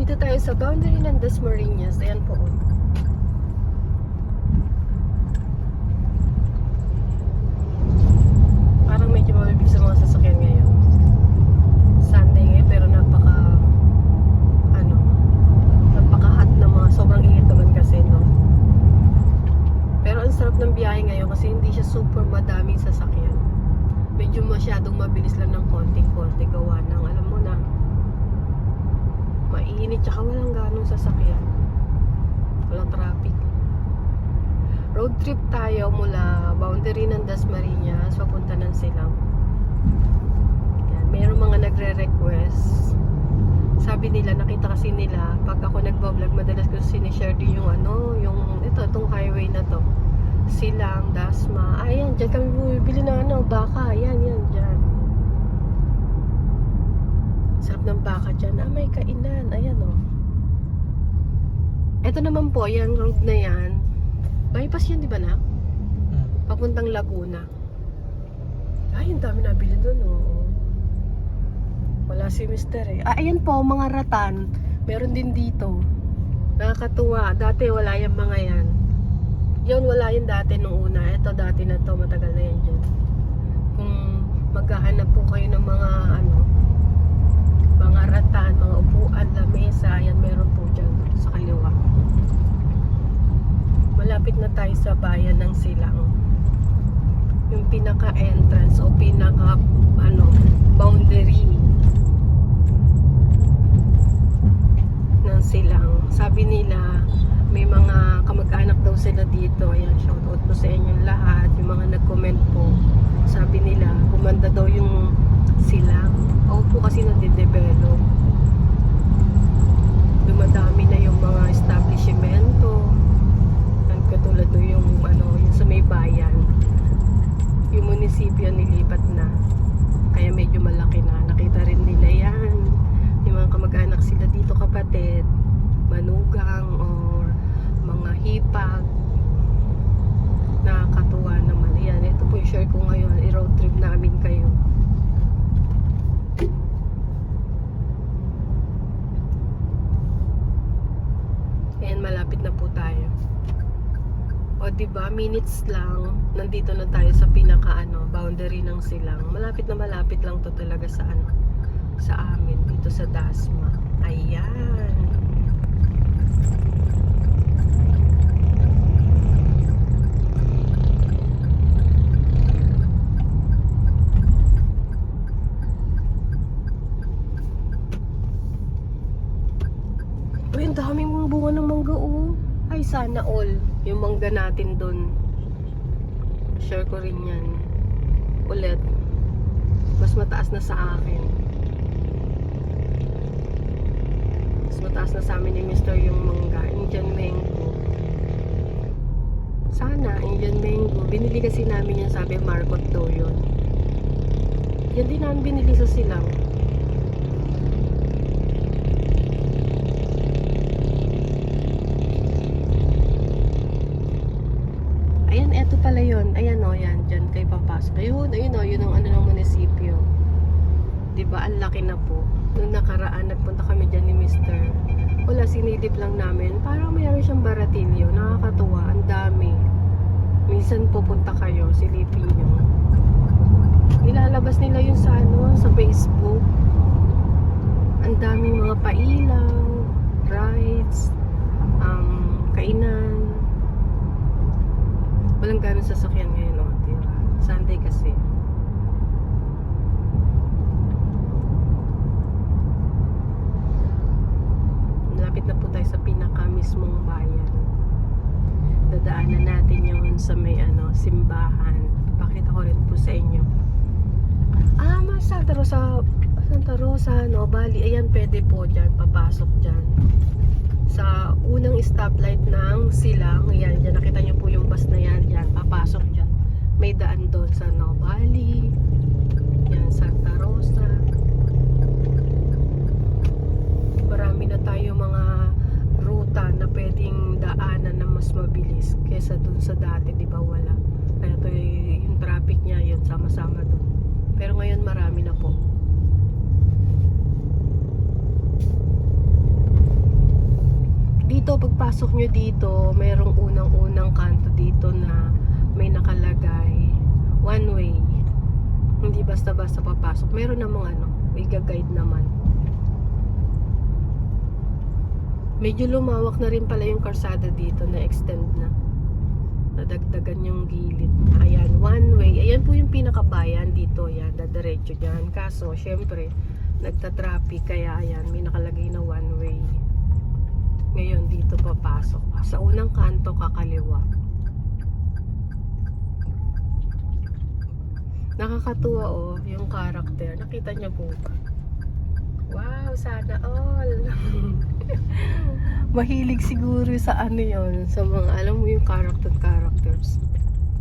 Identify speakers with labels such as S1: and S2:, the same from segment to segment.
S1: Dito tayo sa boundary ng Dasmariñas. Ayan po. Parang medyo mabibig sa mga sasakyan ngayon. Sunday ngayon pero napaka ano napaka-hot na mga sobrang init naman kasi no. Pero ang sarap ng biyahe ngayon kasi hindi siya super madaming sasakyan. Medyo masyadong mabilis lang ng konting-konti gawa ng alam tsaka walang ganong sasakyan. Walang traffic. Road trip tayo mula boundary ng Dasmariñas papunta ng Silang. Yan, mayroong mga nagre-request. Sabi nila, nakita kasi nila, pag ako nagbablog, madalas ko sinishare din yung ano, yung ito, itong highway na to. Silang, Dasma. Ayan, dyan kami bumibili ng ano, baka. Yan, yan, dyan. Sarap ng baka dyan. Ah, may kainan. Ayan, oh. Ito naman po, yung road na yan. Bypass yun, di ba na? Papuntang Laguna. Ay, ang dami nabili doon, oh. Wala si Mister eh. Ah, ayan po, mga ratan. Meron din dito. Nakakatuwa. Dati wala yung mga yan. Yun, wala yun dati nung una. Ito dati na to, matagal na yan dyan. Kung maghahanap po kayo ng mga ano, mga ratan, mga upuan, lamesa, yan meron po dyan sa kaliwa. Malapit na tayo sa bayan ng Silang. Yung pinaka-entrance o pinaka ano, boundary ng Silang. Sabi nila, may mga kamag-anak daw sila dito. Ayan, shoutout po sa inyong lahat. Yung mga nag-comment po. Sabi nila, gumanda daw yung Silang. Ako po kasi nade-develop. Dumadami na yung mga establishmento. Ang katulad do yung ano, yung sa may bayan. Yung munisipyo nilipat na. Kaya medyo malaki na. Nakita rin nila yan. Yung mga kamag-anak sila dito kapatid. Manugang or mga hipag. Nakakatuwa naman. Ayan, ito po yung share ko ngayon. I-road trip namin kayo. Ayan, malapit na po tayo. O, di ba minutes lang, nandito na tayo sa pinaka ano, boundary ng silang. Malapit na malapit lang to talaga sa ano, sa amin, dito sa Dasma. Ayan. Uy, ang daming bunga ng mangga, oh. Ay, sana all. Yung mangga natin doon. Share ko rin yan. Ulit. Mas mataas na sa akin. Mas mataas na sa amin ni Mr. yung mangga. Indian mango. Sana, Indian mango. Binili kasi namin yan, sabi Marcot daw yun. Yan din namin binili sa silang. Ayan, eto pala yun. Ayan o, yan. Diyan kayo papasok. Ayun, ayun o, yun ang ano ng munisipyo. Di ba Ang laki na po. Nung nakaraan, nagpunta kami dyan ni Mr. Wala, sinilip lang namin. Parang mayroon siyang baratilyo. Nakakatuwa. Ang dami. Minsan pupunta kayo, silipin nyo. Nilalabas nila yun sa ano, sa Facebook. Ang daming mga pailaw, rides, um, kainan. Walang ganun sasakyan ngayon, no? Sunday kasi. Malapit na po tayo sa pinaka mismong bayan. Dadaanan natin yun sa may ano, simbahan. Pakita ko rin po sa inyo. Ah, mas Santa Rosa, Santa Rosa, no? Bali, ayan, pwede po dyan, papasok dyan sa unang stoplight ng Silang. Yan, dyan nakita niyo po yung bus na yan. Yan, papasok dyan. May daan doon sa Novali. Yan, Santa Rosa. Marami na tayo mga ruta na pwedeng daanan na mas mabilis kesa doon sa dati, di ba wala. Kaya to yung traffic niya, yun, sama-sama doon. Pero ngayon marami na po. pagpasok nyo dito, mayroong unang-unang kanto dito na may nakalagay one way. Hindi basta-basta papasok. Meron namang ano, may guide naman. Medyo lumawak na rin pala yung karsada dito na extend na. Nadagdagan yung gilid. Ayan, one way. Ayan po yung pinakabayan dito. Ayan, dadiretso dyan. Kaso, syempre, nagta-traffic. Kaya ayan, may nakalagay na one way. Ngayon, dito papasok. Sa unang kanto, kakaliwa. Nakakatuwa oh, yung character. Nakita niyo po ba? Wow, sana all. Mahilig siguro sa ano yon sa mga, alam mo yung character characters.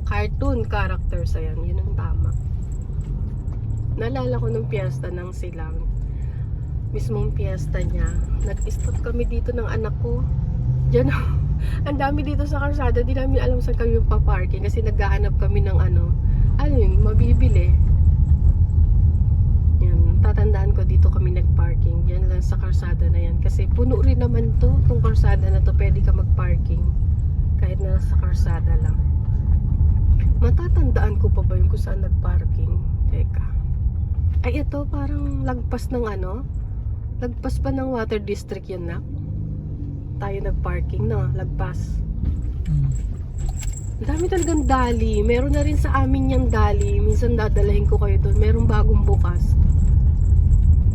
S1: Cartoon characters, ayan, yun ang tama. Naalala ko nung piyesta ng silang. Mismong piyesta niya. Nag-stop kami dito ng anak ko. Diyan ang dami dito sa karsada. Di namin alam saan kami paparking kasi naghahanap kami ng ano, ano yun, mabibili. Yan, tatandaan ko dito kami nagparking. Karsada na yan. Kasi puno rin naman to, tong karsada na to, pwede ka magparking. Kahit na sa karsada lang. Matatandaan ko pa ba yung kung saan nagparking? Teka. Ay, ito parang lagpas ng ano? Lagpas pa ng water district yun na. Tayo nagparking no, lagpas.
S2: Mm.
S1: Ang dami talagang dali. Meron na rin sa amin yung dali. Minsan dadalahin ko kayo doon. Merong bagong bukas.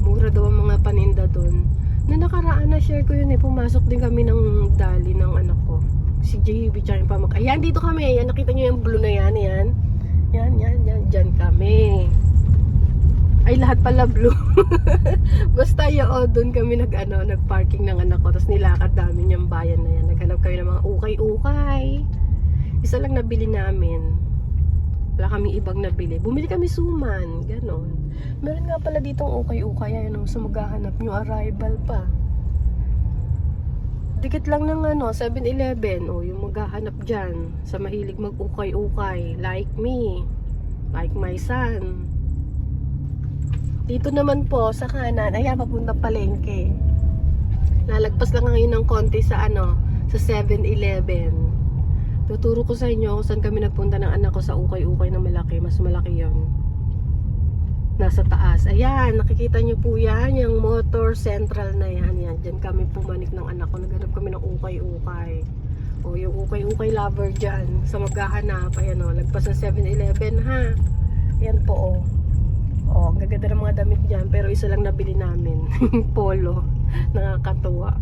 S1: Mura daw ang mga paninda doon. Na nakaraan na share ko yun eh. Pumasok din kami ng dali ng anak ko. Si JB tsaka yung pamag... Ayan, dito kami. Ayan, nakita nyo yung blue na yan. Ayan. Yan, yan, yan. Diyan kami. Ay, lahat pala blue. Basta yun, doon kami nag, ano, nag-parking ng anak ko. Tapos nilakad namin yung bayan na yan. Naghanap kami ng mga ukay-ukay. Isa lang nabili namin. Wala kami ibang nabili. Bumili kami suman. Ganon. Meron nga pala ditong ukay-ukay. Ano, sa maghahanap nyo, arrival pa. Dikit lang ng ano, 7-Eleven. O, yung maghahanap dyan. Sa mahilig mag-ukay-ukay. Like me. Like my son. Dito naman po, sa kanan. Ayan, papunta palengke. Lalagpas lang ngayon ng konti sa ano, sa 7-Eleven. Tuturo ko sa inyo kung saan kami nagpunta ng anak ko sa ukay-ukay na malaki. Mas malaki yon Nasa taas. Ayan, nakikita nyo po yan. Yung motor central na yan. Yan, dyan kami pumanik ng anak ko. Naghanap kami ng ukay-ukay. O, yung ukay-ukay lover dyan. Sa maghahanap. Ayan o, lagpas ng 7-Eleven ha. Ayan po o. O, ang gaganda ng mga damit dyan. Pero isa lang nabili namin. Polo. Nakakatuwa.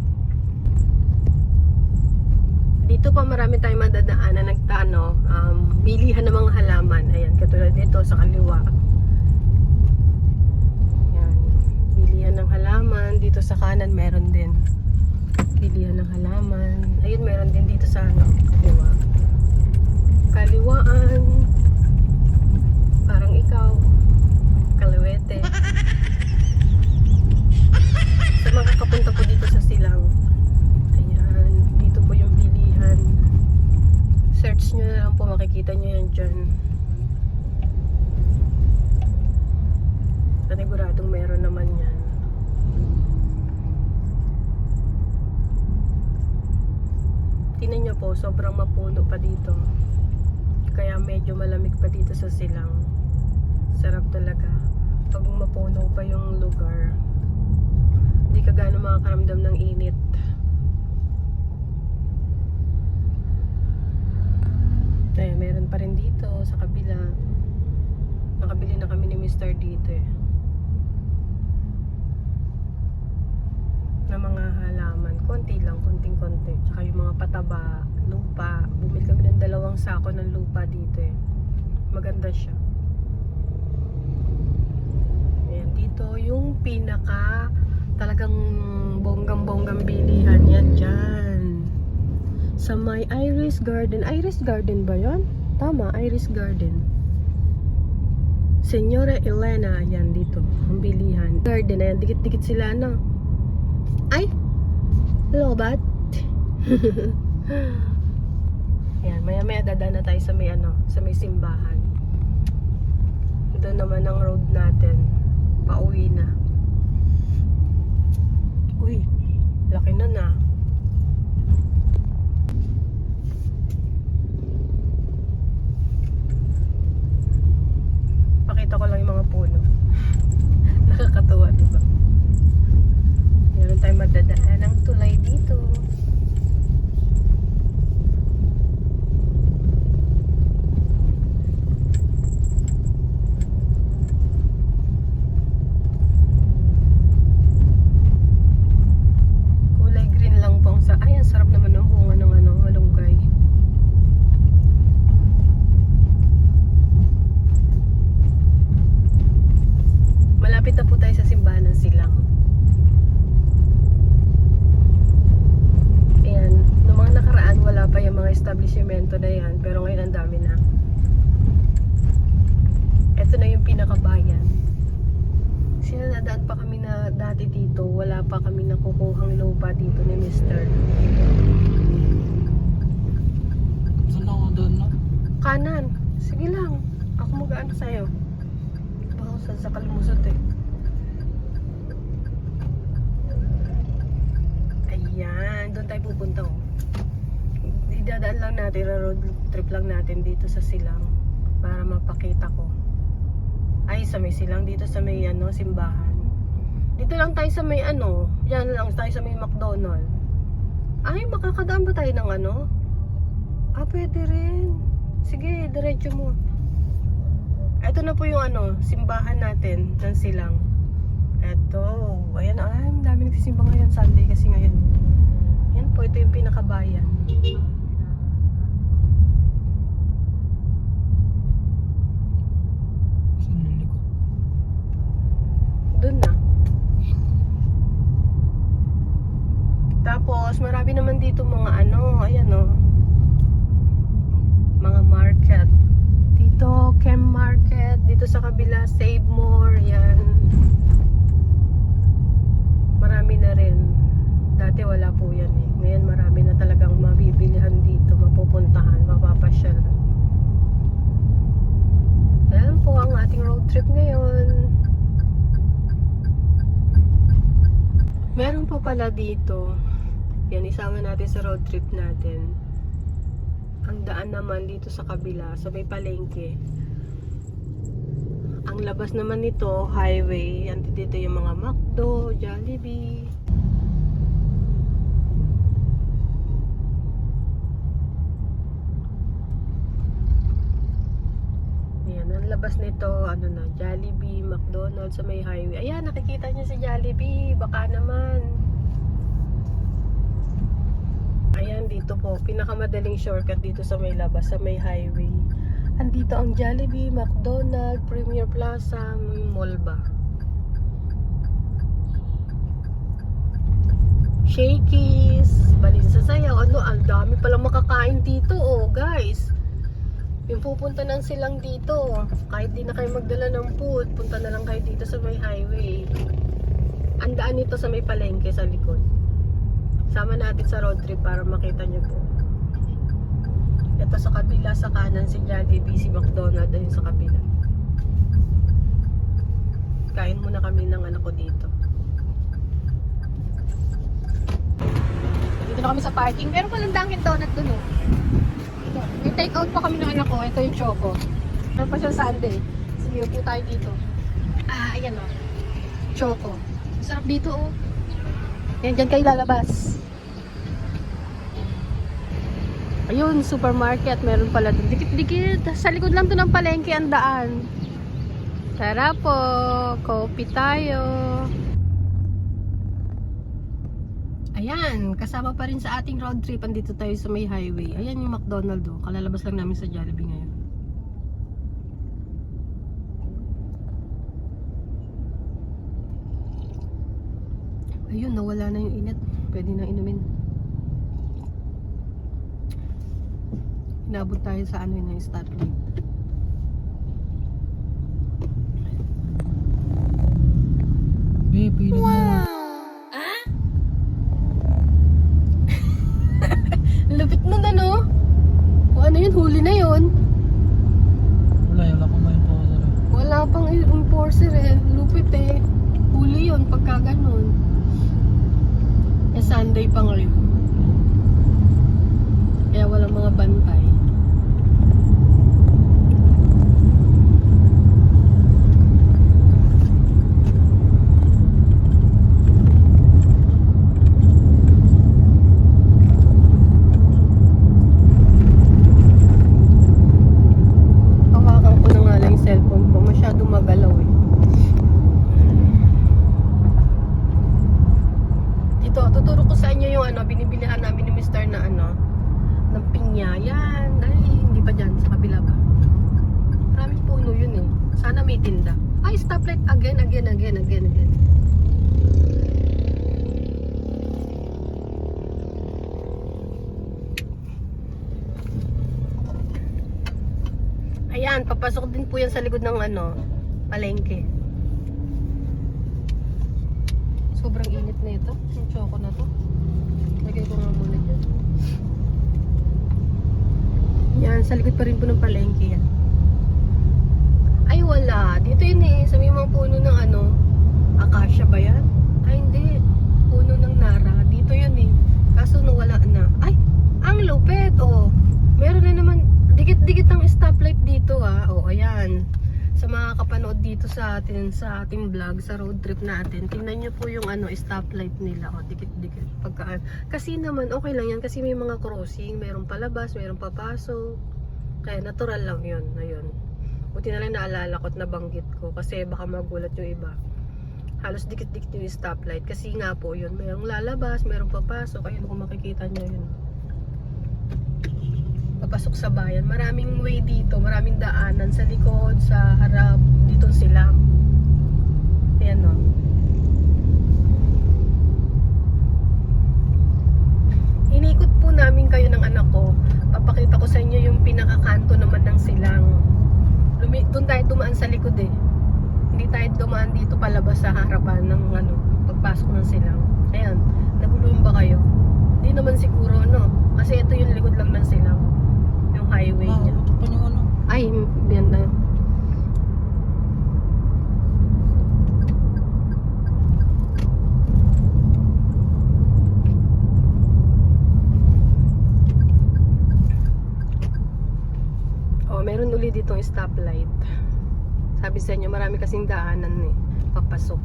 S1: Dito pa marami tayong madadaanan nagtano, um, bilihan ng mga halaman. Ayan, katulad nito sa kaliwa. Ayan, bilihan ng halaman. Dito sa kanan meron din. Bilihan ng halaman. Ayun, meron din dito sa ano, kaliwa. Kaliwaan. Parang ikaw. Kaliwete. Sa mga kapunta po dito sa silang. Ayan, dito po yung bilihan. Search nyo na lang po, makikita nyo yan dyan. Paniguradong meron naman yan. Tingnan nyo po, sobrang mapuno pa dito. Kaya medyo malamig pa dito sa silang. Sarap talaga. Pag mapuno pa yung lugar, hindi ka gano'ng makakaramdam ng init. Eh, meron pa rin dito sa kabila. Nakabili na kami ni Mr. dito eh. Na mga halaman. Konti lang, konting-konti. Tsaka yung mga pataba, lupa. Bumili kami ng dalawang sako ng lupa dito eh. Maganda siya. Ayan, dito yung pinaka talagang bonggang-bonggang bilihan yan dyan. Sa may Iris Garden. Iris Garden ba yon? Tama, Iris Garden. Senyora Elena, yan dito. Ang bilihan. Garden, ayan, dikit-dikit sila, no? Ay! Lobat! yan, maya-maya dadaan na tayo sa may ano, sa may simbahan. Ito naman ang road natin. Pauwi na. Uy, laki na na. baba. Meron tayong madadaan ng tulay dito. Kulay green lang po ang sa... Ay, ang sarap naman ng bunga ng ano, malunggay. Malapit na po tayo sa simbahan ng Silang. Ayan, noong mga nakaraan wala pa yung mga establishmento na yan, pero ngayon ang dami na. Ito na yung pinakabayan. Sinadadaan pa kami na dati dito, wala pa kami nakukuhang lupa dito ni Mr.
S2: Doon ako doon, no?
S1: Kanan, sige lang. Ako mag-ano sa'yo. Baka sa sa kalmusot eh. Ayan, doon tayo pupunta oh. Idadaan lang natin, road trip lang natin dito sa Silang para mapakita ko. Ay, sa may Silang dito sa may ano, simbahan. Dito lang tayo sa may ano, yan lang tayo sa may McDonald. Ay, makakadaan ba tayo ng ano? Ah, pwede rin. Sige, diretso mo. Ito na po yung ano, simbahan natin ng silang. Ito. Ayan, ay, ang dami nagsisimba ngayon. Sunday kasi ngayon. Yan po, ito yung pinakabayan.
S2: Sa lilikot.
S1: Doon na. Tapos, marami naman dito mga ano, ayan o. Mga market. Dito, Chem Market. Dito sa kabila, Save More. Yan. Marami na rin. Dati wala po yan eh. Ngayon marami na talagang mabibilihan dito, mapupuntahan, mapapasyal. Ayan po ang ating road trip ngayon. Meron pa pala dito. Yan, isama natin sa road trip natin. Ang daan naman dito sa kabila, sa may palengke. Ang labas naman nito, highway. Yan dito yung mga McDo, Jollibee. Yan, ang labas nito, ano na, Jollibee, McDonald's sa may highway. Ayan, nakikita niyo si Jollibee. Baka naman. Ayan, dito po. Pinakamadaling shortcut dito sa may labas, sa may highway. Andito ang Jollibee, McDonald's, Premier Plaza, may mall ba? Shakey's, balin sa sayaw. Ano, ang dami palang makakain dito, oh, guys. Yung pupunta ng silang dito, kahit di na kayo magdala ng food, punta na lang kayo dito sa may highway. Ang daan nito sa may palengke sa likod. Sama natin sa road trip para makita nyo po. Ito sa kabila, sa kanan si Jollibee, si McDonald, ayun sa kabila. Kain muna kami ng anak ko dito. Dito na kami sa parking. Meron palang Dunkin Donut dun oh. May take out pa kami ng anak ko. Ito yung choco. Meron pa siya Sunday. Sige, upo tayo dito. Ah, ayan oh. Choco. Sarap dito oh. Yan, dyan kayo lalabas. Ayun, supermarket. Meron pala dun. Dikit-dikit. Sa likod lang to ng palengke ang daan. Tara po. Coffee tayo. Ayan, kasama pa rin sa ating road trip. Andito tayo sa may highway. Ayan yung McDonald oh. Kalalabas lang namin sa Jollibee ngayon. Ayun, nawala na yung init. Pwede na inumin. Inabot tayo sa ano yun, yung stoplight.
S2: Be, pili mo.
S1: Lupit nun ano? O ano yun, huli na yun.
S2: Wala, wala pang main po. Sorry.
S1: Wala pang enforcer eh. Lupit eh. Huli yun pagka ganun. Eh Sunday pang rin. Kaya walang mga bantay. Nagtitinda. Ay, stoplight again, again, again, again, again. Ayan, papasok din po yan sa likod ng ano, palengke. Sobrang init na ito. Yung choco na to. Lagay ko nga muna dyan. Yan, sa likod pa rin po ng palengke yan. Ay, wala. Dito yun eh. Sa may mga puno ng ano, akasya ba yan? Ay, hindi. Puno ng nara. Dito yun eh. Kaso nawala na. Ay, ang lupet. Oh, meron na naman. Dikit-dikit ang stoplight dito ah. Oh, ayan. Sa mga kapanood dito sa atin, sa ating vlog, sa road trip natin, tingnan nyo po yung ano, stoplight nila. Oh, dikit-dikit. Pagkaan. Kasi naman, okay lang yan. Kasi may mga crossing. Mayroong palabas, mayroong papasok. Kaya natural lang yun. Ayun. Buti na lang naalala ko at nabanggit ko kasi baka magulat yung iba. Halos dikit-dikit yung stoplight kasi nga po yun, mayroong lalabas, mayroong papasok, ayun kung makikita nyo yun. Papasok sa bayan, maraming way dito, maraming daanan sa likod, sa harap, dito sila. Ayan o. Inikot po namin kayo ng anak ko. Papakita ko sa inyo yung pinakakanto naman ng silang. Lumi doon tayo dumaan sa likod eh. Hindi tayo dumaan dito palabas sa harapan ng ano, pagpasok ng silang. Ayan, naguluhan ba kayo? Hindi naman siguro no. Kasi ito yung likod lang ng silang. Yung highway
S2: Ah,
S1: niya.
S2: ito pa yung ano.
S1: Ay, yan na. Oh, meron uli ditong stoplight. Sabi sa inyo, marami kasing daanan eh, papasok.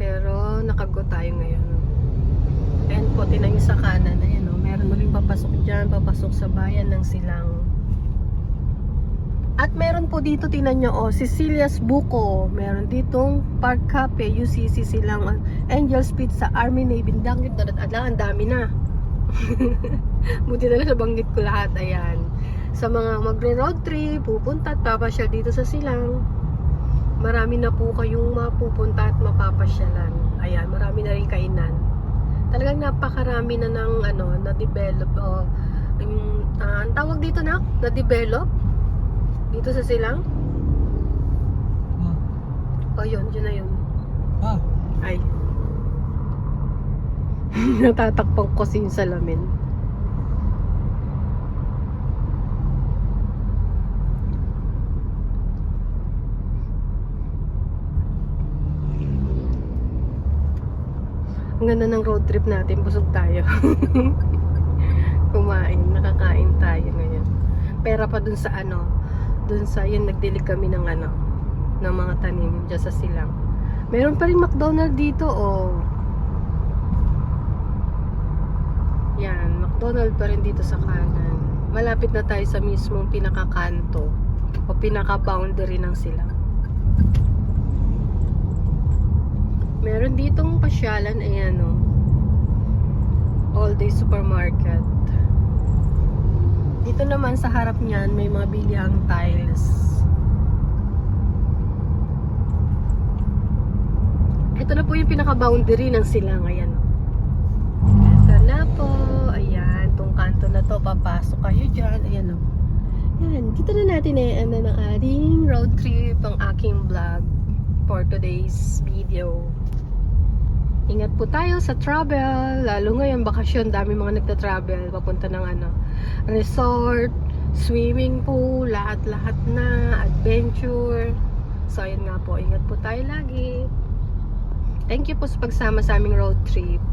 S1: Pero nakago tayo ngayon. Ayan po, tinan nyo sa kanan. Ayan oh, meron uling papasok dyan, papasok sa bayan ng silang. At meron po dito, tinan nyo, oh, Cecilia's Buko. Meron ditong Park Cafe, UCC silang Angel's Pizza, Army Navy. Dangit na, ang dami na. Buti na lang nabanggit ko lahat, ayan. Sa mga magro-road trip, pupunta at papasyal dito sa silang. Marami na po kayong mapupunta at mapapasyalan. Ayan, marami na rin kainan. Talagang napakarami na ng ano, na-develop o yung, ah, ang tawag dito na, na-develop dito sa silang.
S2: Ah,
S1: O yun, yun na yun.
S2: ah,
S1: Ay. Natatakpang ko yung salamin. Ang ganda ng road trip natin, busog tayo. Kumain, nakakain tayo ngayon. Pera pa dun sa ano, dun sa yun nagdilig kami ng ano, ng mga tanim dyan sa silang. Meron pa rin McDonald dito, oh. Yan, McDonald pa rin dito sa kanan. Malapit na tayo sa mismong pinakakanto o pinaka-boundary ng silang. Meron ditong pasyalan, ayan o. All day supermarket. Dito naman sa harap niyan, may mga bilihang tiles. Ito na po yung pinaka-boundary ng silang, ayan o. Ito na po, ayan, tong kanto na to, papasok kayo dyan, ayan o. Yan, dito na natin eh, ano ng ating road trip, ang aking vlog for today's video. Ingat po tayo sa travel, lalo ngayon bakasyon, dami mga nagta-travel, papunta ng ano, resort, swimming pool, lahat-lahat na, adventure. So, ayun nga po, ingat po tayo lagi. Thank you po sa pagsama sa aming road trip.